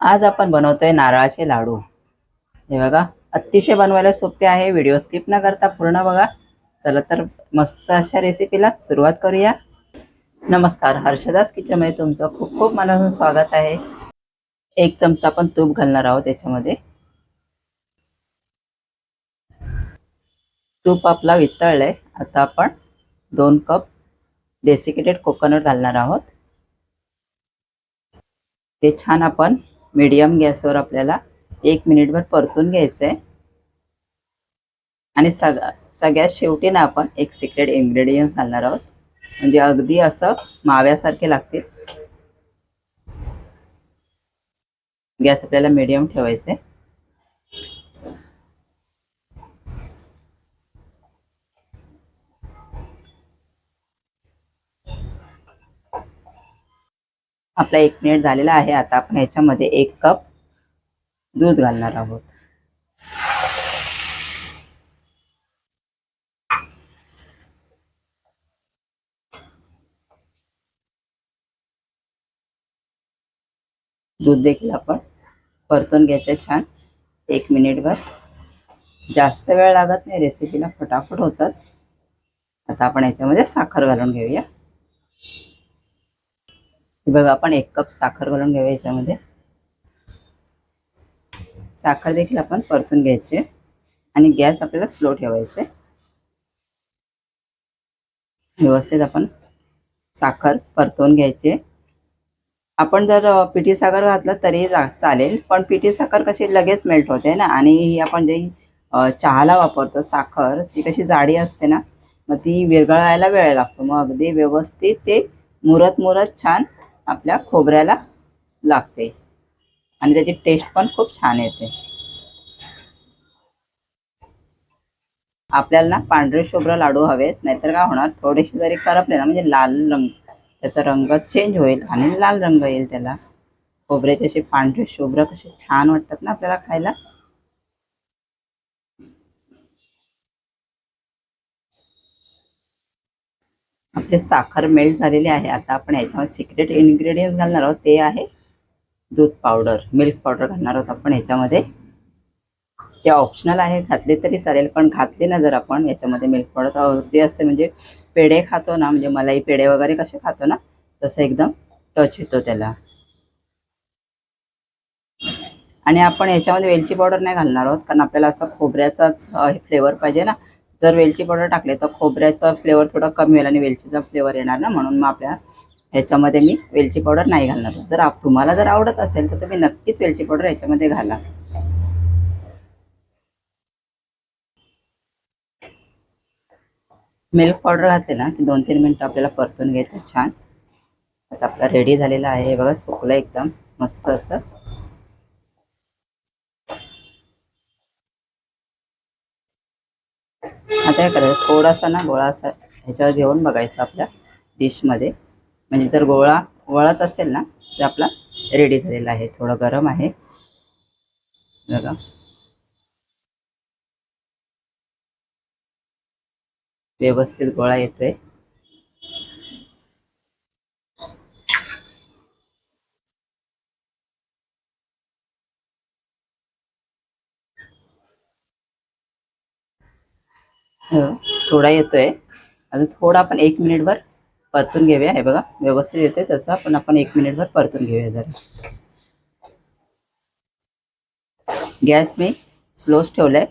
आज आपण बनवतोय नारळाचे लाडू. हे बघा अतिशय बनवायला सोपे आहे. व्हिडिओ स्किप न करता पूर्ण बघा. चला तर मस्त अशा रेसिपीला सुरुवात करूया. नमस्कार हर्षदास किचनमध्ये तुमचं खूप खूप मनापासून स्वागत आहे. एक चमचा आपण तूप घालणार आहोत त्याच्यामध्ये तूप आपला वितळलंय. आता आपण दोन कप डेसिकेटेड कोकोनट घालणार आहोत. ते छान आपण मीडियम गॅसवर आपल्याला एक मिनिटभर परतून घ्यायचं आहे आणि सग सगळ्यात शेवटी ना आपण एक सिक्रेट इन्ग्रेडियंट्स घालणार आहोत. म्हणजे अगदी असं माव्यासारखे लागतील. गॅस आपल्याला मीडियम ठेवायचं आपला एक मिनिट झालेला आहे. आता आपण ह्याच्यामध्ये एक कप दूध घालणार आहोत. दूध देखील आपण परतून घ्यायचं छान. एक मिनिटभर. जास्त वेळ लागत नाही. रेसिपीला फटाफट होतात. आता आपण याच्यामध्ये साखर घालून घेऊया. बघा आपण एक कप साखर घालून घेऊया याच्यामध्ये. साखर देखील आपण परतून घ्यायची आणि गॅस आपल्याला स्लो ठेवायचे व्यवस्थित आपण साखर परतवून घ्यायची आपण जर पिठी साखर घातलं तरी चालेल पण पिठी साखर कशी लगेच मेल्ट होते ना? आणि ही आपण जे चहाला वापरतो साखर ती कशी जाडी असते ना मग ती विरघळायला वेळ लागतो. मग अगदी व्यवस्थित ते मुरत मुरत छान आपल्या खोबऱ्याला लागते. आणि त्याची टेस्ट पण खूप छान येते. आपल्याला ना पांढरे शुभ्र लाडू हवेत नाहीतर काय होणार थोडेसे जरी करपले ना म्हणजे लाल रंग त्याचा रंग चेंज होईल आणि लाल रंग येईल त्याला. खोबऱ्याचे असे पांढरे शुभ्र कसे छान वाटतात ना आपल्याला खायला. आपले साखर मेल्ट झालेली आहे. आता आपण याच्यामध्ये सिक्रेट इन्ग्रेडियंट्स घालणार आहोत. ते आहे दूध पावडर मिल्क पावडर घालणार आहोत आपण याच्यामध्ये. ते ऑप्शनल आहे. घातले तरी चालेल पण घातले ना जर आपण याच्यामध्ये मिल्क पावडर ते असते म्हणजे पेढे खातो ना म्हणजे मलाई पेढे वगैरे कसे खातो ना तसं एकदम टच येतो त्याला. आणि आपण याच्यामध्ये वेलची पावडर नाही घालणार आहोत कारण आपल्याला असं खोबऱ्याचाच फ्लेवर पाहिजे ना. जर वेलची पावडर टाकले तर खोबऱ्याचा फ्लेवर थोडा कमी होईल आणि वेलचीचा फ्लेवर येणार ना? म्हणून मग आपल्या ह्याच्यामध्ये मी वेलची पावडर नाही घालणार. जर आप तुम्हाला जर आवडत असेल तर तुम्ही नक्कीच वेलची पावडर ह्याच्यामध्ये घाला. मिल्क पावडर घातले ना की दोन तीन मिनटं आपल्याला परतून घ्यायचं छान. आता आपला रेडी झालेला आहे. बघा सुकलं एकदम. मस्त असं आता काय करायचं थोडासा ना गोळा असा ह्याच्यावर घेऊन बघायचं आपल्या डिशमध्ये. म्हणजे जर गोळा वळत असेल ना तर आपला रेडी झालेला आहे. थोडं गरम आहे. बघा. व्यवस्थित गोळा येतोय. हो, थोडा येतोय. अजून थोडा आपण एक मिनिटभर परतून घेऊया. हे बघा व्यवस्थित येतोय तसं. पण आपण एक मिनिटभर परतून घेऊया जरा. गॅस मी स्लोच ठेवलाय.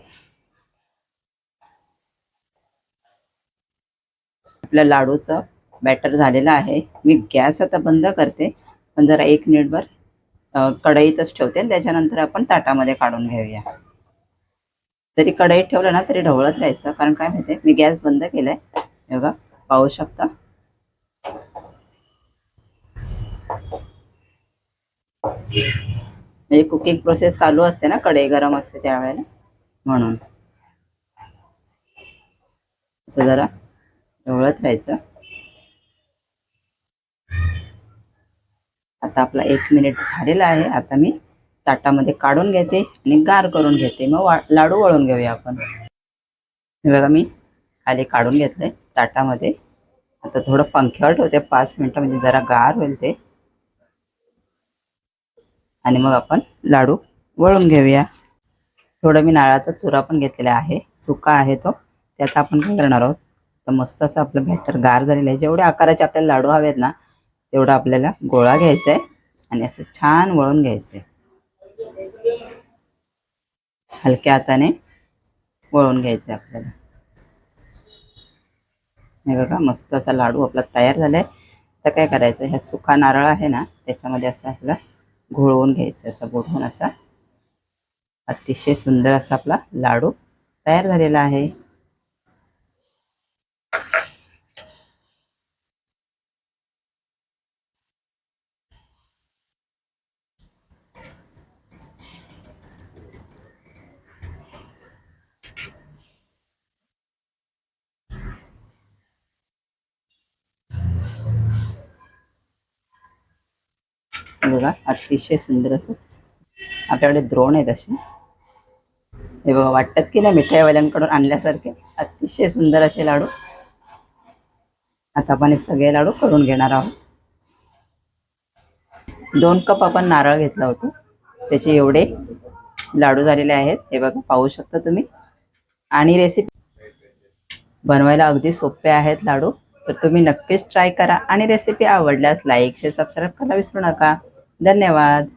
आपल्या लाडूचं बॅटर झालेलं आहे. मी गॅस आता बंद करते. पण जरा एक मिनिटभर कढईतच ठेवते. त्याच्यानंतर आपण ताटामध्ये काढून घेऊया. जरी कढईत ठेवलं ना तरी ढवळत राहायचं. कारण काय माहिती मी गॅस बंद केलाय. बघा पाहू शकता. म्हणजे कुकिंग प्रोसेस चालू असते ना कढई गरम असते त्यावेळेला. म्हणून. असं जरा ढवळत राहायचं. आता आपला एक मिनिट झालेला आहे. आता मी ताटामध्ये काढून घेते आणि गार करून घेते. मग वा लाडू वळून घेऊया आपण. हे बघा मी खाली काढून घेतलंय ताटामध्ये. आता थोडं पंख्यावर ठेवते. पाच मिनटं म्हणजे जरा गार होईल ते. आणि मग आपण लाडू वळून घेऊया. थोडं मी नारळाचा चुरा पण घेतलेला आहे. सुका आहे तो. त्याचा आपण काय करणार आहोत? तर मस्त असं आपलं बॅटर गार झालेलं आहे. जेवढे आकाराचे आपल्याला लाडू हवेत ना तेवढा आपल्याला गोळा घ्यायचा आहे आणि असं छान वळून घ्यायचं आहे हलक्या हाताने वळून घ्यायचं आहे आपल्याला. हे बघा मस्त असा लाडू आपला तयार झालाय. तर काय करायचं ह्या सुका नारळ आहे ना त्याच्यामध्ये असं आपला घोळवून घ्यायचं असं बुडवून असा. अतिशय सुंदर असा आपला लाडू तयार झालेला आहे. बघा अतिशय सुंदर असं. आपल्याकडे द्रोण आहेत असे. हे बघा वाटतात की नाही मिठाईवाल्यांकडून आणल्यासारखे? अतिशय सुंदर असे लाडू. आता आपण हे सगळे लाडू करून घेणार आहोत. दोन कप आपण नारळ घेतला होता. त्याचे एवढे लाडू झालेले आहेत. हे बघा पाहू शकता तुम्ही. आणि रेसिपी बनवायला अगदी सोपे आहेत लाडू. तर तुम्ही नक्कीच ट्राय करा. आणि रेसिपी आवडल्यास लाईक शेअर सबस्क्राईब करायला विसरू नका. धन्यवाद.